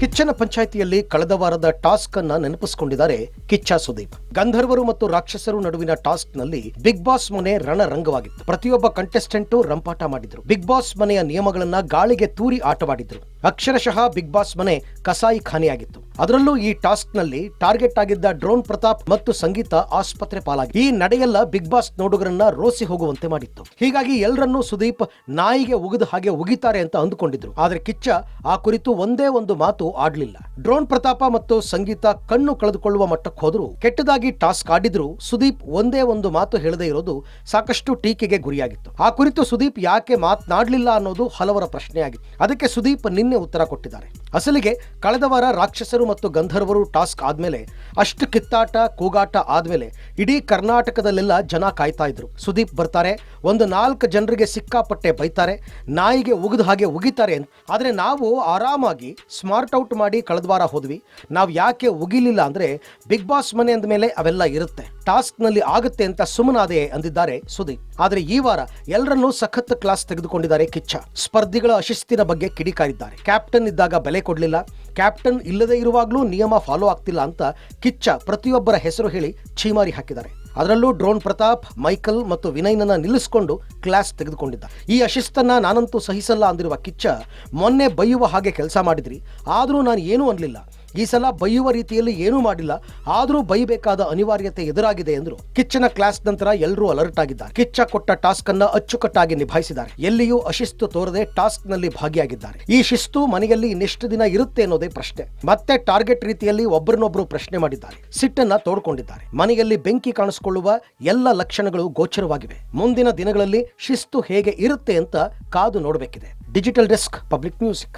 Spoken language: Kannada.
ಕಿಚ್ಚನ ಪಂಚಾಯಿತಿಯಲ್ಲಿ ಕಳೆದ ವಾರದ ಟಾಸ್ಕ್ ಅನ್ನ ನೆನಪಿಸಿಕೊಂಡಿದ್ದಾರೆ ಕಿಚ್ಚ ಸುದೀಪ್. ಗಂಧರ್ವರು ಮತ್ತು ರಾಕ್ಷಸರು ನಡುವಿನ ಟಾಸ್ಕ್ನಲ್ಲಿ ಬಿಗ್ ಬಾಸ್ ಮನೆ ರಣರಂಗವಾಗಿತ್ತು. ಪ್ರತಿಯೊಬ್ಬ ಕಂಟೆಸ್ಟೆಂಟ್ ರಂಪಾಟ ಮಾಡಿದ್ರು. ಬಿಗ್ ಬಾಸ್ ಮನೆಯ ನಿಯಮಗಳನ್ನ ಗಾಳಿಗೆ ತೂರಿ ಆಟವಾಡಿದ್ರು. ಅಕ್ಷರಶಃ ಬಿಗ್ ಬಾಸ್ ಮನೆ ಕಸಾಯಿ ಖಾನೆಯಾಗಿತ್ತು ಅದರಲ್ಲೂ ಈ ಟಾಸ್ಕ್ನಲ್ಲಿ ಟಾರ್ಗೆಟ್ ಆಗಿದ್ದ ಡ್ರೋನ್ ಪ್ರತಾಪ್ ಮತ್ತು ಸಂಗೀತ ಆಸ್ಪತ್ರೆ ಪಾಲಾಗಿ. ಈ ನಡೆಯೆಲ್ಲ ಬಿಗ್ ಬಾಸ್ ನೋಡುಗರನ್ನ ರೋಸಿ ಹೋಗುವಂತೆ ಮಾಡಿತ್ತು. ಹೀಗಾಗಿ ಎಲ್ಲರನ್ನೂ ಸುದೀಪ್ ನಾಯಿಗೆ ಉಗಿದ ಹಾಗೆ ಉಗಿತಾರೆ ಅಂತ ಅಂದುಕೊಂಡಿದ್ರು. ಆದ್ರೆ ಕಿಚ್ಚ ಆ ಕುರಿತು ಒಂದೇ ಒಂದು ಮಾತು ಆಡ್ಲಿಲ್ಲ. ಡ್ರೋನ್ ಪ್ರತಾಪ ಮತ್ತು ಸಂಗೀತ ಕಣ್ಣು ಕಳೆದುಕೊಳ್ಳುವ ಮಟ್ಟಕ್ಕೆ ಹೋದ್ರು. ಕೆಟ್ಟದಾಗಿ ಟಾಸ್ಕ್ ಆಡಿದ್ರು. ಸುದೀಪ್ ಒಂದೇ ಒಂದು ಮಾತು ಹೇಳದೇ ಇರೋದು ಸಾಕಷ್ಟು ಟೀಕೆಗೆ ಗುರಿಯಾಗಿತ್ತು. ಆ ಕುರಿತು ಸುದೀಪ್ ಯಾಕೆ ಮಾತನಾಡಲಿಲ್ಲ ಅನ್ನೋದು ಹಲವರ ಪ್ರಶ್ನೆಯಾಗಿತ್ತು ಅದಕ್ಕೆ ಸುದೀಪ್ ನಿನ್ನೆ ಉತ್ತರ ಕೊಟ್ಟಿದ್ದಾರೆ. ಅಸಲಿಗೆ ಕಳೆದ ವಾರ ರಾಕ್ಷಸರು ಮತ್ತು ಗಂಧರ್ವರು ಟಾಸ್ಕ್ ಆದ್ಮೇಲೆ ಅಷ್ಟು ಕಿತ್ತಾಟ, ಕೂಗಾಟ ಆದ್ಮೇಲೆ ಇಡೀ ಕರ್ನಾಟಕದಲ್ಲೆಲ್ಲ ಜನ ಕಾಯ್ತಾ ಇದ್ರು. ಸುದೀಪ್ ಬರ್ತಾರೆ, ಒಂದು ನಾಲ್ಕು ಜನರಿಗೆ ಸಿಕ್ಕಾಪಟ್ಟೆ ಬೈತಾರೆ, ನಾಯಿಗೆ ಉಗಿದ ಹಾಗೆ ಉಗಿತಾರೆ ಆದರೆ ನಾವು ಆರಾಮಾಗಿ ಸ್ಮಾರ್ಟ್ ಔಟ್ ಮಾಡಿ ಕಳೆದ ವಾರ ಹೋದ್ವಿ. ನಾವು ಯಾಕೆ ಉಗಿಲಿಲ್ಲ ಅಂದ್ರೆ ಬಿಗ್ ಬಾಸ್ ಮನೆ ಅಂದ ಮೇಲೆ ಅವೆಲ್ಲ ಇರುತ್ತೆ. ಟಾಸ್ಕ್ನಲ್ಲಿ ಆಗುತ್ತೆ ಅಂತ ಸುಮ್ಮನಾದೆ ಅಂದಿದ್ದಾರೆ ಸುದೀಪ್. ಆದ್ರೆ ಈ ವಾರ ಎಲ್ಲರನ್ನೂ ಸಖತ್ ಕ್ಲಾಸ್ ತೆಗೆದುಕೊಂಡಿದ್ದಾರೆ ಕಿಚ್ಚ. ಸ್ಪರ್ಧಿಗಳ ಅಶಿಸ್ತಿನ ಬಗ್ಗೆ ಕಿಡಿಕಾರಿದ್ದಾರೆ. ಕ್ಯಾಪ್ಟನ್ ಇದ್ದಾಗ ಬೆಲೆ ಕೊಡಲಿಲ್ಲ. ಕ್ಯಾಪ್ಟನ್ ಇಲ್ಲದೆ ಇರುವಾಗಲೂ ನಿಯಮ ಫಾಲೋ ಆಗ್ತಿಲ್ಲ ಅಂತ ಕಿಚ್ಚ ಪ್ರತಿಯೊಬ್ಬರ ಹೆಸರು ಹೇಳಿ ಛೀಮಾರಿ ಹಾಕಿದ್ದಾರೆ. ಅದರಲ್ಲೂ ಡ್ರೋನ್ ಪ್ರತಾಪ್, ಮೈಕಲ್ ಮತ್ತು ವಿನಯ್ನನ್ನ ನಿಲ್ಲಿಸಿಕೊಂಡು ಕ್ಲಾಸ್ ತೆಗೆದುಕೊಂಡಿದ್ದ. ಈ ಅಶಿಸ್ತನ್ನ ನಾನಂತೂ ಸಹಿಸಲ್ಲ ಅಂದಿರುವ ಕಿಚ್ಚ, ಮೊನ್ನೆ ಬೈಯುವ ಹಾಗೆ ಕೆಲಸ ಮಾಡಿದ್ರಿ, ಆದರೂ ನಾನು ಏನೂ ಅನ್ಲಿಲ್ಲ. ಈ ಸಲ ಬೈಯುವ ರೀತಿಯಲ್ಲಿ ಏನೂ ಮಾಡಿಲ್ಲ, ಆದರೂ ಬೈಬೇಕಾದ ಅನಿವಾರ್ಯತೆ ಎದುರಾಗಿದೆ ಎಂದರು. ಕಿಚ್ಚನ ಕ್ಲಾಸ್ ನಂತರ ಎಲ್ಲರೂ ಅಲರ್ಟ್ ಆಗಿದ್ದಾರೆ ಕಿಚ್ಚ ಕೊಟ್ಟ ಟಾಸ್ಕ್ ಅನ್ನ ಅಚ್ಚುಕಟ್ಟಾಗಿ ನಿಭಾಯಿಸಿದ್ದಾರೆ. ಎಲ್ಲಿಯೂ ಅಶಿಸ್ತು ತೋರದೆ ಟಾಸ್ಕ್ನಲ್ಲಿ ಭಾಗಿಯಾಗಿದ್ದಾರೆ. ಈ ಶಿಸ್ತು ಮನೆಯಲ್ಲಿ ಇನ್ನೆಷ್ಟು ದಿನ ಇರುತ್ತೆ ಅನ್ನೋದೇ ಪ್ರಶ್ನೆ. ಮತ್ತೆ ಟಾರ್ಗೆಟ್ ರೀತಿಯಲ್ಲಿ ಒಬ್ಬರನ್ನೊಬ್ಬರು ಪ್ರಶ್ನೆ ಮಾಡಿದ್ದಾರೆ. ಸಿಟ್ಟನ್ನ ತೋಡ್ಕೊಂಡಿದ್ದಾರೆ. ಮನೆಯಲ್ಲಿ ಬೆಂಕಿ ಕಾಣಿಸಿಕೊಳ್ಳುವ ಎಲ್ಲ ಲಕ್ಷಣಗಳು ಗೋಚರವಾಗಿವೆ. ಮುಂದಿನ ದಿನಗಳಲ್ಲಿ ಶಿಸ್ತು ಹೇಗೆ ಇರುತ್ತೆ ಅಂತ ಕಾದು ನೋಡಬೇಕಿದೆ. Digital desk public music